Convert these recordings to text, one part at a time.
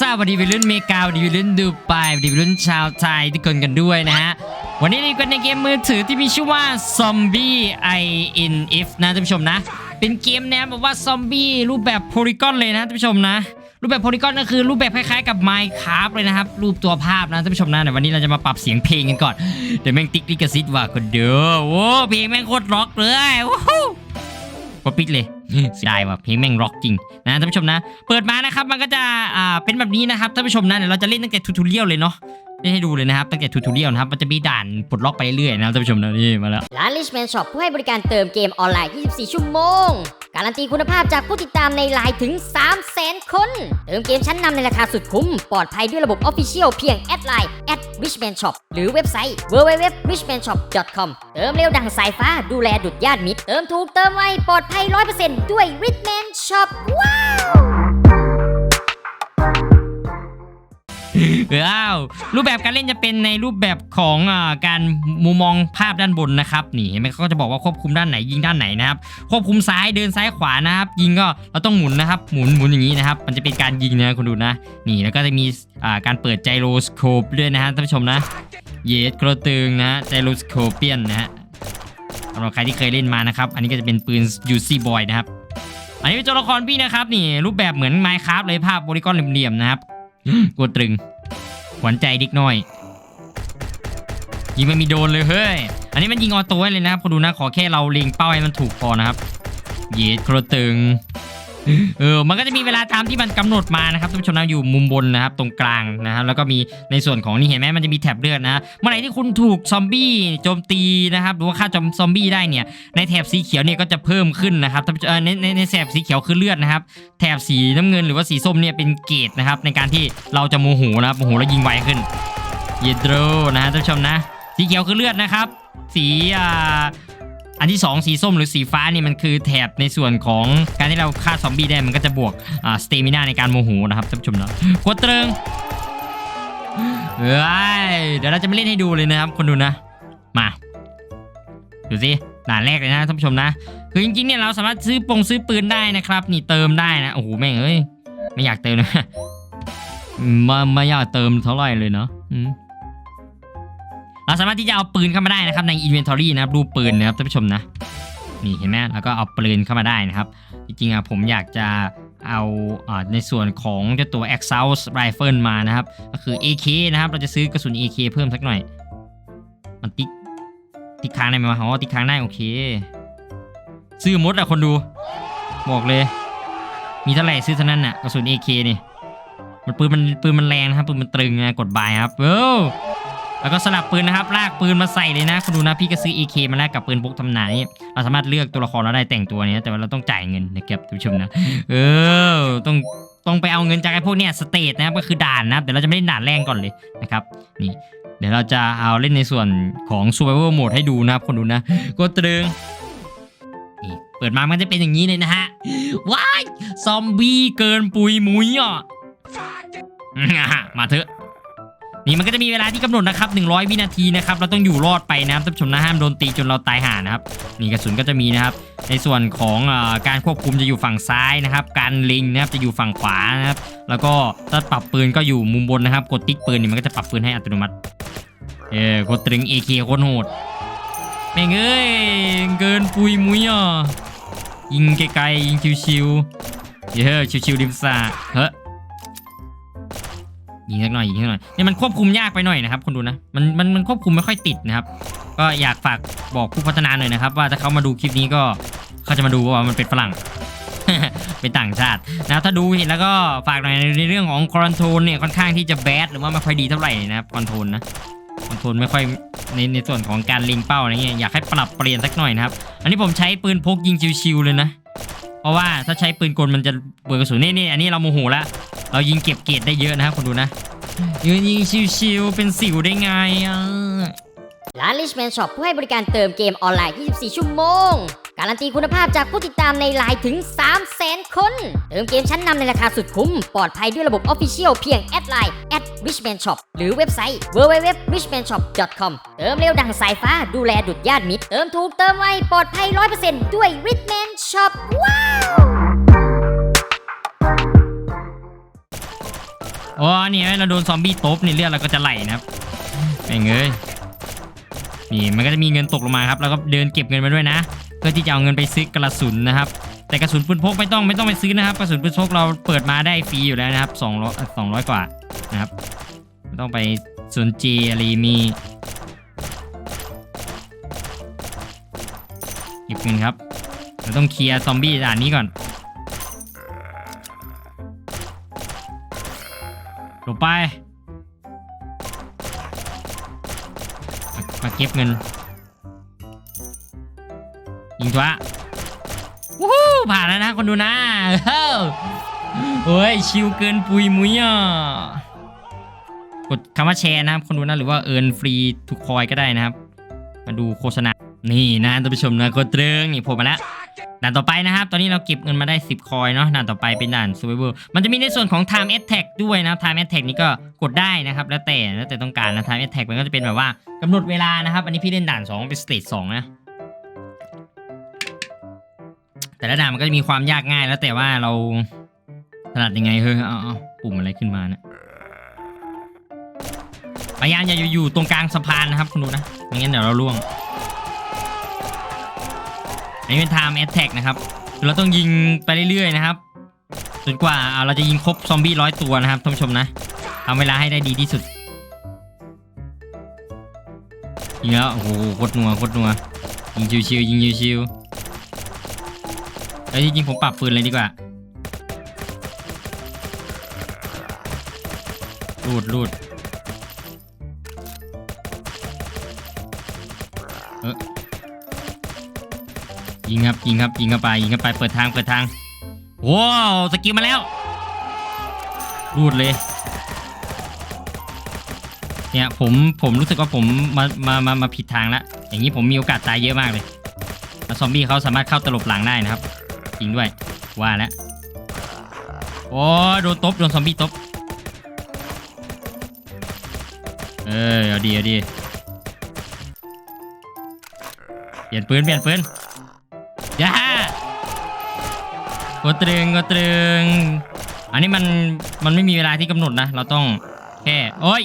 ทราบวัดีวัยรุ่นเมกาวัดีวัยรุ่นดูไบวัดีวัยรุ่นชาวไทยทุกคนกันด้วยนะฮะ วันนี้เราอยู่กันในเกมมือถือที่มีชื่อว่า Zombie I in If นะท่านผู้ชมนะ เป็นเกมแนวแบบว่าซอมบี้รูปแบบโพลีกอนเลยนะท่านผู้ชมนะ รูปแบบโพลีกอนก็คือรูปแบบคล้ายๆกับ Minecraft เลยนะครับ รูปตัวภาพนะท่านผู้ชมนะแต่วันนี้เราจะมาปรับเสียงเพลงกันก่อน เดี๋ยวแม่งติ๊กลิกซิตว่าคนเด้อโอ้เพลงแม่งโคตรร็อกเลยโอ้โหกดปิดเลย เสียดายว่ะเพลงแม่งร็อกจริงนะท่านผู้ชมนะ เปิดมานะครับมันก็จะอ่าเป็นแบบนี้นะครับท่านผู้ชมนะเดี๋ยวเราจะเล่นตั้งแต่ทูทูเรียลเลยเนาะเล่นให้ดูเลยนะครับตั้งแต่ทูทูเรียลนะครับมันจะมีด่านปลดล็อกไปเรื่อยๆนะครับท่านผู้ชมนะนี่มาแล้วร้านลิชแมนช็อปผู้ให้บริการเติมเกมออนไลน์ 24 ชั่วโมง การันตีคุณภาพจากผู้ติดตามในไลน์ถึง 300,000 คน เติมเกมชั้นนำในราคาสุดคุ้ม ปลอดภัยด้วยระบบ Official เพียงแอดไลน์ at richman shop หรือเว็บไซต์ www.richmanshop.com เติมเร็วดังสายฟ้าดูแลดุดญาติมิตร เติมถูกเติมไวปลอดภัย 100%ด้วย Richman Shop ว้าว ว้าวรูปแบบการเล่นจะเป็นในรูปแบบของอการมุมมองภาพด้านบนนะครับนี่เห็นไหมเขาก็จะบอกว่าควบคุมด้านไหนยิงด้านไหนนะครับควบคุมซ้ายเดินซ้ายขวานะครับยิงก็เราต้องหมุนนะครับหมุนหมุนอย่างนี้นะครับ มันจะเป็นการยิงนะคุณดูนะ นี่แล้วก็จะมีการเปิดไจโรสโคปด้วยนะฮะท่านผู้ชมนะเยสกระตึงนะไจโรสโคเปียนนะฮะสำหรับใครที่เคยเล่นมานะครับ อันนี้ก็จะเป็นปืนยูซี่บอยนะครับ อันนี้เป็นตัวละครพี่นะครับ นี่รูปแบบเหมือนไมค์คราฟเลยภาพโพลีกอนเหลี่ยมๆนะครับกดตรึง หวัญใจดิกน้อย ยิงไม่มีโดนเลยเฮ้ย อันนี้มันยิงออโต้เลยนะครับคุณดูนะขอแค่เราเล็งเป้าให้มันถูกพอนะครับ เย็ดโครตึง เออมันก็จะมีเวลาตามที่มันกำหนดมานะครับท่านผู้ชมนะอยู่มุมบนนะครับตรงกลางนะครับแล้วก็มีในส่วนของนี่เห็นไหมมันจะมีแถบเลือดนะเมื่อไหร่ที่คุณถูกซอมบี้โจมตีนะครับหรือว่าฆ่าจอมซอมบี้ได้เนี่ยในแถบสีเขียวเนี่ยก็จะเพิ่มขึ้นนะครับท่านผู้ชมในในในแถบสีเขียวคือเลือดนะครับแถบสีน้ำเงินหรือว่าสีส้มเนี่ยเป็นเกรดนะครับในการที่เราจะโมโหนะครับโมโหแล้วยิงไวขึ้นเยดโดรนะฮะท่านผู้ชมนะ สีเขียวคือเลือดนะครับ สีอ่า อันที่ 2 สีส้มหรือสีฟ้านี่มันคือแถบในส่วนของการที่เราฆ่าซอมบี้ได้มันก็จะบวกอ่าสเตมิน่าในการโมโหนะครับท่านผู้ชมนะกดตริงเฮ้ยเดี๋ยวเราจะมาเล่นให้ดูเลยนะครับ คนดูนะ มาดูสิด่านแรกเลยนะท่านผู้ชมนะ คือจริงๆเนี่ยเราสามารถซื้อปงซื้อปืนได้นะครับ นี่เติมได้นะโอ้โหแม่งเอ้ยไม่อยากเติมนะมาไม่อยากเติมเท่าไหร่เลยเนาะ เราสามารถที่จะเอาปืนเข้ามาได้นะครับใน inventory นะครับรูปปืนนะครับท่านผู้ชมนะนี่เห็นไหมแล้วก็เอาปืนเข้ามาได้นะครับ จริงๆอะผมอยากจะเอาในส่วนของเจ้าตัว Exhaust Rifle มานะครับ ก็คือ AK นะครับ เราจะซื้อกระสุน AK เพิ่มสักหน่อย มันติ๊กติ๊กค้างได้ไหมวะอ๋อติ๊กค้างได้โอเค ซื้อมดอะคนดู บอกเลย มีเท่าไหร่ซื้อเท่านั้นน่ะกระสุน AK นี่ มันปืนมันปืนมันแรงนะครับปืนมันตรึงนะกดบายครับเว้า แล้วก็สลับปืนนะครับ ลากปืนมาใส่เลยนะคุณดูนะพี่ก็ซื้อ AK มาแลกกับปืนพกทำหนานี่เราสามารถเลือกตัวละครเราได้แต่งตัวเนี้ยแต่ว่าเราต้องจ่ายเงินนะครับท่านผู้ชมนะเออต้องต้องไปเอาเงินจากไอ้พวกเนี้ยสเตทนะครับก็คือด่านนะครับเดี๋ยวเราจะไม่เล่นด่านแรงก่อนเลยนะครับนี่เดี๋ยวเราจะเอาเล่นในส่วนของ Survival Mode ให้ดูนะครับคนดูนะกดตรึงนี่เปิดมามันจะเป็นอย่างนี้เลยนะฮะว้ายซอมบี้เกินปุยมุยอะมาเถอะ นี่มันก็จะมีเวลาที่กำหนดนะครับ100 วินาทีนะครับเราต้องอยู่รอดไปนะครับท่านผู้ชมนะห้ามโดนตีจนเราตายห่านะครับนี่กระสุนก็จะมีนะครับในส่วนของอการควบคุมจะอยู่ฝั่งซ้ายนะครับ การลิงนะครับจะอยู่ฝั่งขวานะครับแล้วก็ถ้าปรับปืนก็อยู่มุมบนนะครับ กดติ๊กปืนนี่มันก็จะปรับปืนให้อัตโนมัติเออกดตรึง AK โคตรโหดแม่งเอ้ยเกินปุยมุยอะยิงไกลๆยิงชิวๆเย้ชิวๆริมสระเฮ้ ยิงสักหน่อยยิงสักหน่อยเนี่ยมันควบคุมยากไปหน่อยนะครับคนดูนะมันมันมันควบคุมไม่ค่อยติดนะครับ ก็อยากฝากบอกผู้พัฒนาหน่อยนะครับ ว่าถ้าเขามาดูคลิปนี้ก็เขาจะมาดูว่ามันเป็นฝรั่งเป็นต่างชาตินะถ้าดูเห็นแล้วก็ฝากหน่อยในเรื่องของคอนโทรลเนี่ยค่อนข้างที่จะแบดหรือว่าไม่ค่อยดีเท่าไหร่นะครับคอนโทรลนะคอนโทรลไม่ค่อยในในส่วนของการเล็งเป้าอะไรเงี้ยอยากให้ปรับเปลี่ยนสักหน่อยนะครับ อันนี้ผมใช้ปืนพกยิงชิวๆเลยนะ ราะว่าถ้าใช้ปืนกลมันจะเบิดกระสุนนี่นี่อันนี้เราโมโหแล้วเรายิงเก็บเกรดได้เยอะนะครับคนดูนะยืนยิงชิวๆเป็นสิวได้ไงอะร้าน Richman Shop ผู้ให้บริการเติมเกมออนไลน์ 24 ชั่วโมง การันตีคุณภาพจากผู้ติดตามในไลน์ถึง 300,000 คน เติมเกมชั้นนำในราคาสุดคุ้ม ปลอดภัยด้วยระบบ Official เพียงแอดไลน์ at richman shop หรือเว็บไซต์ www.richmanshop.com เติมเร็วดังสายฟ้าดูแลดุดญาติมิตร เติมถูกเติมไวปลอดภัย 100%ด้วย Richman Shop ว้าวโอ้นี่เราโดนซอมบี้ตบนี่เลือดเราก็จะไหลนะครับแม่งเอ้ยนี่มันก็จะมีเงินตกลงมาครับ แล้วก็เดินเก็บเงินมาด้วยนะเพื่อที่จะเอาเงินไปซื้อกระสุนนะครับ แต่กระสุนปืนพกไม่ต้องไม่ต้องไปซื้อนะครับ กระสุนปืนพกเราเปิดมาได้ฟรีอยู่แล้วนะครับ2 0 0 200 กว่านะครับไม่ต้องไปสนใจอะไรมีเก็บเงินครับเราต้องเคลียร์ซอมบี้ด่านนี้ก่อนลงไปมามาเก็บเงิน ยิงตัววู้ฮู้ผ่านแล้วนะคนดูนะเฮ้ยชิวเกินปุยมุยอะกดคำว่าแชร์นะครับ คนดูนะหรือว่าเอิร์นฟรีทุกคอยก็ได้นะครับ มาดูโฆษณา นี่นะท่านผู้ชมนะกดเตรงนี่ผมมาแล้วด่านต่อไปนะครับ ตอนนี้เราเก็บเงินมาได้ 10 คอยเนาะด่านต่อไปเป็นด่าน Survivor มันจะมีในส่วนของ Time Attack ด้วยนะครับ Time Attack นี่ก็กดได้นะครับ แล้วแต่แล้วแต่ต้องการนะ Time Attack มันก็จะเป็นแบบว่ากำหนดเวลานะครับ อันนี้พี่เล่นด่าน 2 เป็น Stage 2 นะ แต่ละด่านมันก็จะมีความยากง่ายแล้วแต่ว่าเราถนัดยังไงเฮ้ยเอาเอาปุ่มอะไรขึ้นมาเนะพยายามอย่าอยู่ตรงกลางสะพานนะครับคุณดูนะไม่งั้นเดี๋ยวเราล่วง อันนี้เป็น time attack นะครับเราต้องยิงไปเรื่อยๆนะครับจนกว่าอ่าเราจะยิงครบซอมบี้ร้อยตัวนะครับท่านผู้ชมนะทำเวลาให้ได้ดีที่สุดยิงแล้วโอ้โหโคตรนัวโคตรนัวยิงชิวๆยิงชิวๆ แล้วจริงๆผมปรับปืนเลยดีกว่ารูดรูดเออยิงครับยิงครับยิงเข้าไปยิงเข้าไปเปิดทางเปิดทางว้าวสกิลมาแล้วรูดเลยเนี่ยผมผมรู้สึกว่าผมมามามามาผิดทางแล้วอย่างนี้ผมมีโอกาสตายเยอะมากเลยแล้วซอมบี้เขาสามารถเข้าตลบหลังได้นะครับ จริงด้วย ว่าแล้วโอ้โดนตบโดนซอมบี้ตบ เออเอาดีเอาดีเปลี่ยนปืนเปลี่ยนปืนย่ากดตรึงกดตรึง อันนี้มันมันไม่มีเวลาที่กำหนดนะ เราต้องแค่โอ้ย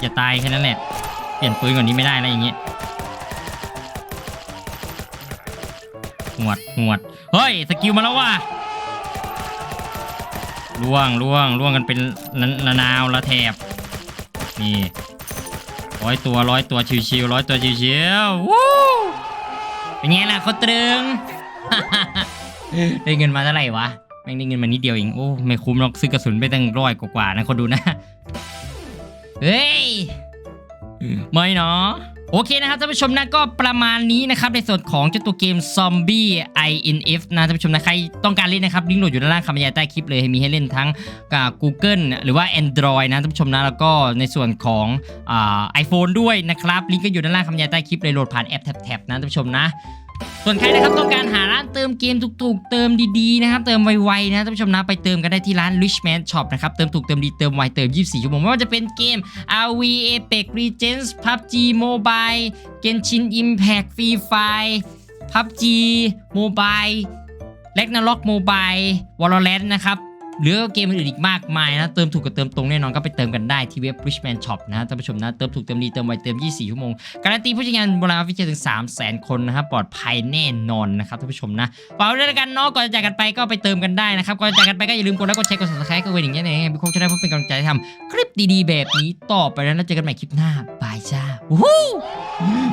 อย่าตายแค่นั้นแหละ เปลี่ยนปืนก่อนนี้ไม่ได้นะอย่างเงี้ หวดหวดเฮ้ยสกิลมาแล้วว่ะล่วงล่วงล่วงกันเป็นระนาวละแถบนี่ร้อยตัวร้อยตัวชิวๆร้อยตัวชิวๆวู้เป็นไงล่ะเขาตรึงได้เงินมาเท่าไหร่วะแม่งได้เงินมานิดเดียวเองโอ้ไม่คุ้มหรอกซื้อกระสุนไปตั้งร้อยกว่าๆนะคนดูนะเฮ้ยไม่เนาะ โอเคนะครับท่านผู้ชมนะก็ประมาณนี้นะครับในส่วนของเจ้าตัวเกมซอมบี้ INF นะท่านผู้ชมนะใครต้องการเล่นนะครับลิงก์โหลดอยู่ด้านล่างคำบรรยายใต้คลิปเลยมีให้เล่นทั้งกับ Google หรือว่า Android นะท่านผู้ชมนะแล้วก็ในส่วนของไอโฟนด้วยนะครับลิงก์ก็อยู่ด้านล่างคำบรรยายใต้คลิปเลยโหลดผ่านแอปแท็บๆนะท่านผู้ชมนะ ส่วนใครนะครับต้องการหาร้านเติมเกมถูกๆ เติมดีๆนะครับเติมไวๆนะท่านผู้ชมนะไปเติมกันได้ที่ร้าน Richman Shop นะครับเติมถูกเติมดีเติมไวเติม 24 ชั่วโมงไม่ว่าจะเป็นเกม RV Apex Legends PUBG Mobile Genshin Impact Free Fire PUBG Mobile Ragnarok Mobile Valorant นะครับ หรือเกมอื่นอีกมากมายนะเติมถูกกับเติมตรงแน่นอนก็ไปเติมกันได้ที่เว็บ Richman Shop นะท่านผู้ชมนะเติมถูกเติมดีเติมไวเติม 24 ชั่วโมง การันตีผู้ใช้งานบนไลน์ออฟฟิเชียลถึง 3 0 0 0 0 0 คนนะครับปลอดภัยแน่นอนนะครับท่านผู้ชมนะฝากไว้ด้วยละกันเนาะก่อนจะจากกันไปก็ไปเติมกันได้นะครับก่อนจะจากกันไปก็อย่าลืมกดไลค์กดแชร์กด subscribe ก็เว้นอย่างเงี้ยเองพี่คงจะได้เพื่อเป็นกำลังใจทำคลิปดีๆ แบบนี้ต่อไปแล้วเจอกันใหม่คลิปหน้าบายจ้าวู้ฮู้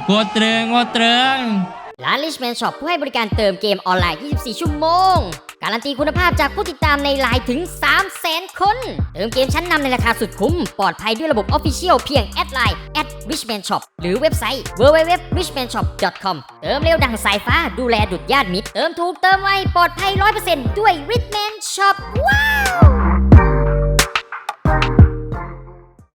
กดเตรงกดเตรงร้าน Richman Shop ผู้ให้บริการเติมเกมออนไลน์ 24 ชั่วโมง การันตีคุณภาพจากผู้ติดตามในไลน์ถึง 300,000 คน เติมเกมชั้นนำในราคาสุดคุ้ม ปลอดภัยด้วยระบบ Official เพียงแอดไลน์ at richman shop หรือเว็บไซต์ www.richmanshop.com เติมเร็วดังสายฟ้าดูแลดุดญาติมิตร เติมถูกเติมไวปลอดภัย 100%ด้วย Richman Shop ว้าว